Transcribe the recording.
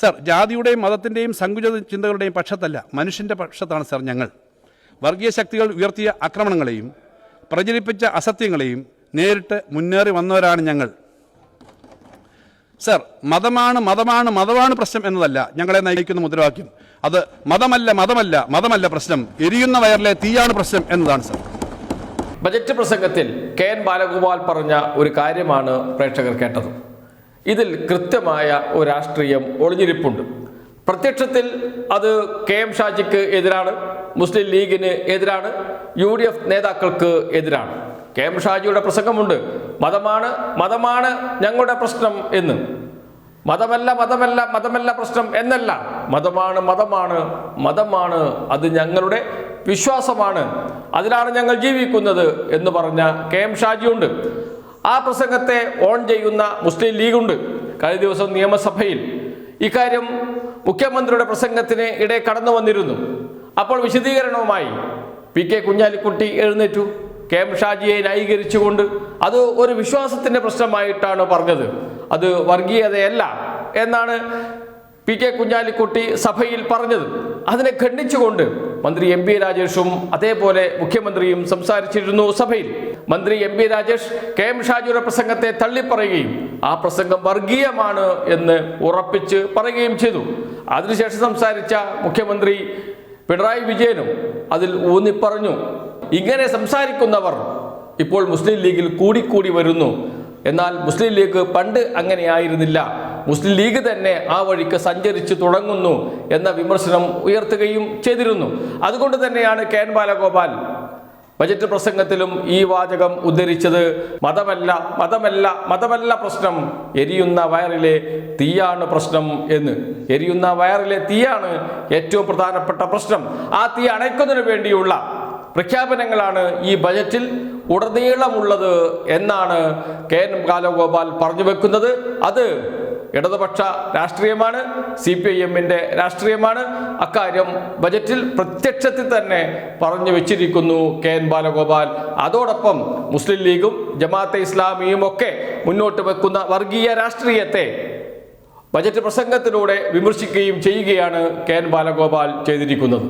Sir ജാതിയുടെയും മതത്തിന്റെയും സങ്കുചിത ചിന്തകളുടെയും പക്ഷത്തല്ല മനുഷ്യന്റെ പക്ഷത്താണ് സർ ഞങ്ങൾ. വർഗീയ ശക്തികൾ ഉയർത്തിയ ആക്രമണങ്ങളെയും പ്രചരിപ്പിച്ച അസത്യങ്ങളെയും നേരിട്ട് മുന്നേറി വന്നവരാണ് ഞങ്ങൾ. സർ മതമാണ് മതമാണ് മതമാണ് പ്രശ്നം എന്നതല്ല ഞങ്ങളെ നയിക്കുന്ന മുദ്രാവാക്യം. അത് മതമല്ല മതമല്ല മതമല്ല പ്രശ്നം. എരിയുന്ന വയറിലെ തീയാണ് പ്രശ്നം എന്നതാണ് സർ. ബജറ്റ് പ്രസംഗത്തിൽ കെ എൻ ബാലഗോപാൽ പറഞ്ഞ ഒരു കാര്യമാണ് പ്രേക്ഷകർ കേട്ടത്. ഇതിൽ കൃത്യമായ ഒരു രാഷ്ട്രീയം ഒളിഞ്ഞിരിപ്പുണ്ട്. പ്രത്യക്ഷത്തിൽ അത് കെ എം ഷാജിക്ക് എതിരാണ് മുസ്ലിം ലീഗിന് എതിരാണ് യു ഡി എഫ് നേതാക്കൾക്ക് എതിരാണ്. കെ എം ഷാജിയുടെ പ്രസംഗമുണ്ട്. മതമാണ് മതമാണ് ഞങ്ങളുടെ പ്രശ്നം എന്ന്. മതമല്ല മതമല്ല മതമല്ല പ്രശ്നം എന്നല്ല. മതമാണ് മതമാണ് മതമാണ് അത് ഞങ്ങളുടെ വിശ്വാസമാണ്. അതിലാണ് ഞങ്ങൾ ജീവിക്കുന്നത് എന്ന് പറഞ്ഞ കെ എം ഷാജിയുണ്ട്. ആ പ്രസംഗത്തെ ഓൺ ചെയ്യുന്ന മുസ്ലിം ലീഗുണ്ട്. കഴിഞ്ഞ ദിവസം നിയമസഭയിൽ ഇക്കാര്യം മുഖ്യമന്ത്രിയുടെ പ്രസംഗത്തിന് ഇടെ കടന്നു വന്നിരുന്നു. അപ്പോൾ വിശദീകരണവുമായി പി കെ കുഞ്ഞാലിക്കുട്ടി എഴുന്നേറ്റു. കെ എം ഷാജിയെ ന്യായീകരിച്ചുകൊണ്ട് അത് ഒരു വിശ്വാസത്തിന്റെ പ്രശ്നമായിട്ടാണ് പറഞ്ഞത്. അത് വർഗീയതയല്ല എന്നാണ് പി കെ കുഞ്ഞാലിക്കുട്ടി സഭയിൽ പറഞ്ഞത്. അതിനെ ഖണ്ഡിച്ചുകൊണ്ട് മന്ത്രി എം പി രാജേഷും അതേപോലെ മുഖ്യമന്ത്രിയും സംസാരിച്ചിരുന്നു സഭയിൽ. മന്ത്രി M P Rajesh K M ഷാജിയുടെ പ്രസംഗത്തെ തള്ളിപ്പറയുകയും ആ പ്രസംഗം വർഗീയമാണ് എന്ന് ഉറപ്പിച്ച് പറയുകയും ചെയ്തു. അതിനുശേഷം സംസാരിച്ച മുഖ്യമന്ത്രി പിണറായി വിജയനും അതിൽ ഊന്നിപ്പറഞ്ഞു ഇങ്ങനെ സംസാരിക്കുന്നവർ ഇപ്പോൾ മുസ്ലിം ലീഗിൽ കൂടിക്കൂടി വരുന്നു. എന്നാൽ മുസ്ലിം ലീഗ് പണ്ട് അങ്ങനെയായിരുന്നില്ല. മുസ്ലിം ലീഗ് തന്നെ ആ വഴിക്ക് സഞ്ചരിച്ചു തുടങ്ങുന്നു എന്ന വിമർശനം ഉയർത്തുകയും ചെയ്തിരുന്നു. അതുകൊണ്ട് തന്നെയാണ് കെ എൻ ബാലഗോപാൽ ബജറ്റ് പ്രസംഗത്തിലും ഈ വാചകം ഉദ്ധരിച്ചത് മതമല്ല മതമല്ല മതമല്ല പ്രശ്നം. എരിയുന്ന വയറിലെ തീയാണ് പ്രശ്നം എന്ന്. എരിയുന്ന വയറിലെ തീയാണ് ഏറ്റവും പ്രധാനപ്പെട്ട പ്രശ്നം. ആ തീ അണയ്ക്കുന്നതിന് വേണ്ടിയുള്ള പ്രഖ്യാപനങ്ങളാണ് ഈ ബജറ്റിൽ ഉടനീളമുള്ളത് എന്നാണ് കെ എൻ ബാലഗോപാൽ പറഞ്ഞു വെക്കുന്നത്. അത് ഇടതുപക്ഷ രാഷ്ട്രീയമാണ് സി പി ഐ എമ്മിന്റെ രാഷ്ട്രീയമാണ്. അക്കാര്യം ബജറ്റിൽ പ്രത്യക്ഷത്തിൽ തന്നെ പറഞ്ഞു വെച്ചിരിക്കുന്നു കെ എൻ ബാലഗോപാൽ. അതോടൊപ്പം മുസ്ലിം ലീഗും ജമാഅത്തെ ഇസ്ലാമിയും ഒക്കെ മുന്നോട്ട് വെക്കുന്ന വർഗീയ രാഷ്ട്രീയത്തെ ബജറ്റ് പ്രസംഗത്തിലൂടെ വിമർശിക്കുകയും ചെയ്യുകയാണ് കെ എൻ ബാലഗോപാൽ ചെയ്തിരിക്കുന്നത്.